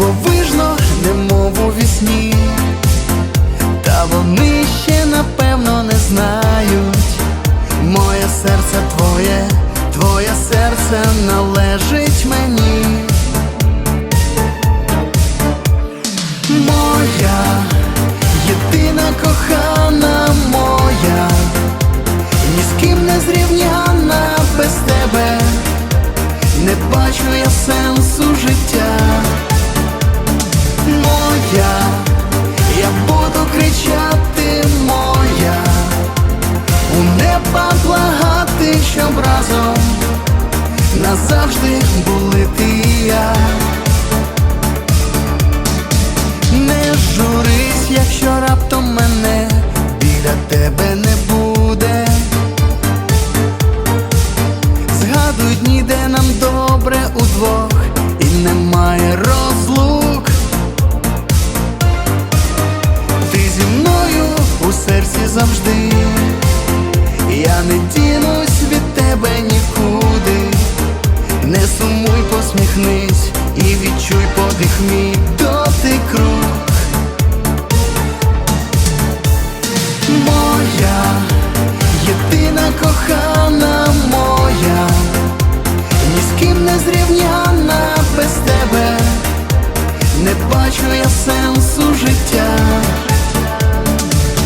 Дивовижно, немов у вісні, та вони ще напевно не знають. Моє серце твоє, твоє серце належить мені. Моя єдина кохана моя, ні з ким не зрівняна без тебе, не бачу я сенсу життя. Моя, я буду кричати моя, у неба благати, щоб разом назавжди були ти і я. Не журись, якщо раптом мене біля тебе не буде. Згадуй дні, де нам добре удвох і немає розлук. Ким без тебе, не бачу я сенсу життя.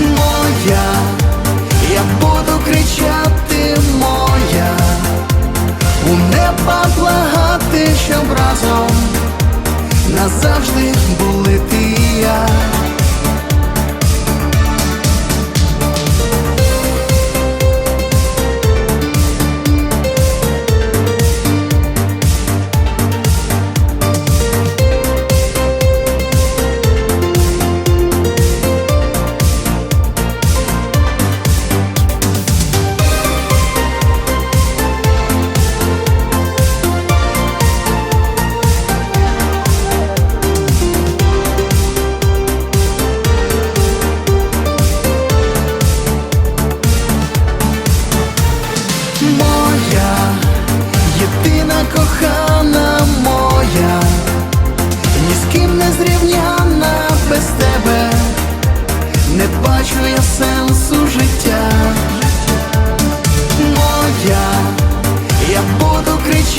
Моя, я буду кричати моя, у неба благати, щоб разом назавжди були бачу я сенсу життя. Моя, я буду кричати.